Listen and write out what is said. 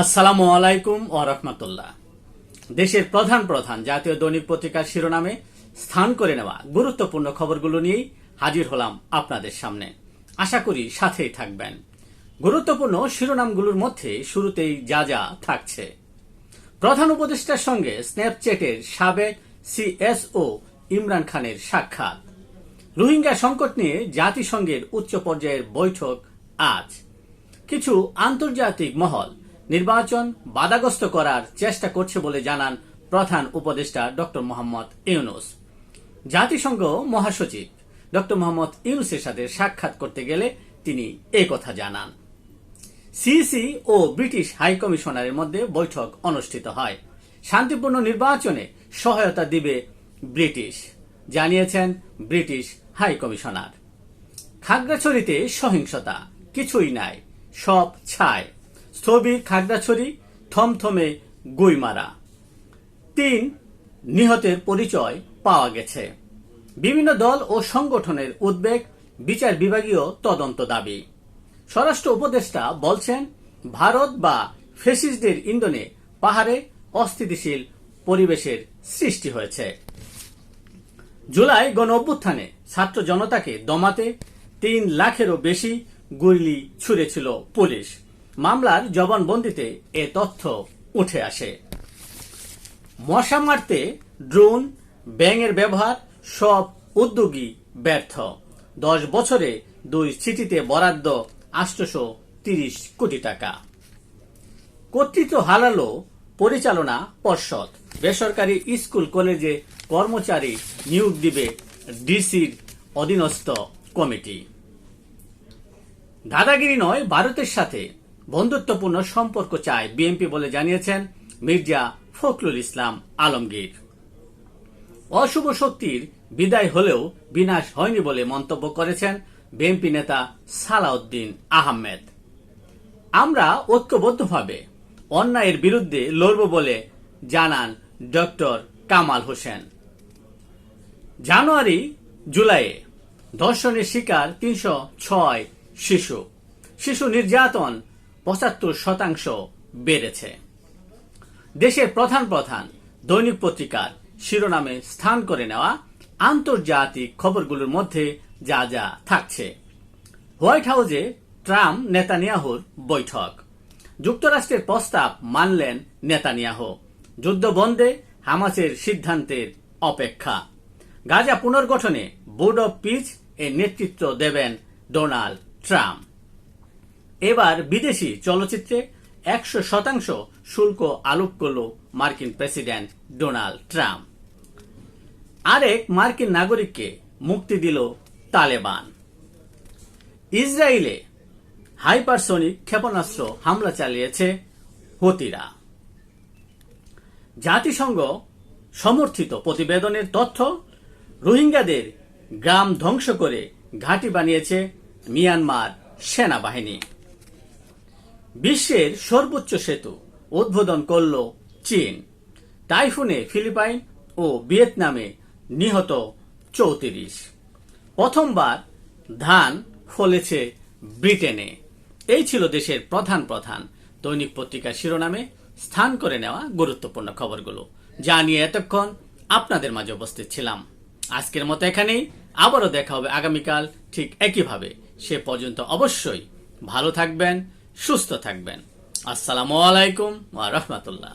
আসসালামু আলাইকুম ও রহমতুল্লাহ। দেশের প্রধান প্রধান জাতীয় দৈনিক পত্রিকার শিরোনামে স্থান করে নেওয়া গুরুত্বপূর্ণ খবরগুলো নিয়েই হাজির হলাম আপনাদের সামনে। আশা করি সাথেই থাকবেন। গুরুত্বপূর্ণ শিরোনামগুলোর মধ্যে শুরুতেই যা যা থাকছে। প্রধান উপদেষ্টার সঙ্গে স্ন্যাপচ্যাটের সাবেক সিএসও ইমরান খানের সাক্ষাৎ। রোহিঙ্গা সংকট নিয়ে জাতিসংঘের উচ্চ পর্যায়ের বৈঠক আজ। কিছু আন্তর্জাতিক মহল নির্বাচন বাধাগ্রস্ত করার চেষ্টা করছে বলে জানান প্রধান উপদেষ্টা ডক্টর মোহাম্মদ ইউনুস। জাতিসংঘ মহাসচিব ডক্টর মোহাম্মদ ইউনুসের সাথে সাক্ষাৎ করতে গেলে তিনি এই কথা জানান। সিসি ও ব্রিটিশ হাইকমিশনারের মধ্যে বৈঠক অনুষ্ঠিত হয়। শান্তিপূর্ণ নির্বাচনে সহায়তা দিবে ব্রিটিশ, জানিয়েছেন ব্রিটিশ হাইকমিশনার খাগড়াছড়িতে সহিংসতা, কিছুই নাই, সব ছায়। স্থবির খাগড়াছড়ি, থমথমে গুইমারা। তিন, নিহতের পরিচয় পাওয়া গেছে। বিভিন্ন দল ও সংগঠনের উদ্বেগ, বিচার বিভাগীয় তদন্ত দাবি। স্বরাষ্ট্র উপদেষ্টা বলছেন, ভারত বা ফেসিসদের ইন্ধনে পাহাড়ে অস্থিতিশীল পরিবেশের সৃষ্টি হয়েছে। জুলাই গণ অভ্যুত্থানে ছাত্র জনতাকে দমাতে তিন লাখেরও বেশি গুলি ছুঁড়েছিল পুলিশ। মামলার জবানবন্দিতে এ তথ্য উঠে আসে। মশা মারতে ড্রোন, ব্যাঙের ব্যবহার, সব উদ্যোগী ব্যর্থ। দশ বছরে দুই চিঠিতে বরাদ্দ আটশোশো তিরিশ কোটি টাকা। কর্তৃত্ব হারালো পরিচালনা পর্ষদ। বেসরকারি স্কুল, কলেজে কর্মচারী নিয়োগ দিবে ডিসির অধীনস্থ কমিটি। দাদাগিরি নয়, ভারতের সাথে বন্ধুত্বপূর্ণ সম্পর্ক চায় বিএনপি বলে জানিয়েছেন মির্জা ফখরুল ইসলাম আলমগীর। অশুভ শক্তির বিদায় হলেও বিনাশ হয়নি বলে মন্তব্য করেছেন বিএনপি নেতা সালাউদ্দিন আহমেদ। আমরা ঐক্যবদ্ধভাবে অন্যায়ের বিরুদ্ধে লড়ব বলে জানান ডক্টর কামাল হোসেন। জানুয়ারি, জুলাইয়ে ধর্ষণের শিকার তিনশো ছয় শিশু। শিশু নির্যাতন পঁচাত্তর শতাংশ বেড়েছে। দেশের প্রধান প্রধান দৈনিক পত্রিকার শিরোনামে স্থান করে নেওয়া আন্তর্জাতিক খবরগুলোর মধ্যে যা যা থাকছে। হোয়াইট হাউসে ট্রাম্প নেতানিয়াহুর বৈঠক। যুক্তরাষ্ট্রের প্রস্তাব মানলেন নেতানিয়াহ। যুদ্ধ বন্ধে হামাসের সিদ্ধান্তের অপেক্ষা। গাজা পুনর্গঠনে বোর্ড অব পিচ এর নেতৃত্ব দেবেন ডোনাল্ড ট্রাম্প। এবার বিদেশি চলচ্চিত্রে একশো শতাংশ শুল্ক আরোপ করল মার্কিন প্রেসিডেন্ট ডোনাল্ড ট্রাম্প। আরেক মার্কিন নাগরিককে মুক্তি দিল তালেবান। ইসরায়েলে হাইপারসোনিক ক্ষেপণাস্ত্র হামলা চালিয়েছে হতিরা। জাতিসংঘ সমর্থিত প্রতিবেদনের তথ্য, রোহিঙ্গাদের গ্রাম ধ্বংস করে ঘাঁটি বানিয়েছে মিয়ানমার সেনাবাহিনী। বিশ্বের সর্বোচ্চ সেতু উদ্বোধন করল চীন। টাইফুনে ফিলিপাইন ও ভিয়েতনামে নিহত চৌত্রিশ। প্রথমবার ধান ফলেছে ব্রিটেনে। এই ছিল দেশের প্রধান প্রধান দৈনিক পত্রিকার শিরোনামে স্থান করে নেওয়া গুরুত্বপূর্ণ খবরগুলো। যা নিয়ে এতক্ষণ আপনাদের মাঝে উপস্থিত ছিলাম। আজকের মতো এখানেই। আবারও দেখা হবে আগামীকাল ঠিক একইভাবে। সে পর্যন্ত অবশ্যই ভালো থাকবেন সুস্থ থাকবেন। আসসালামু আলাইকুম ওয়া রাহমাতুল্লাহ।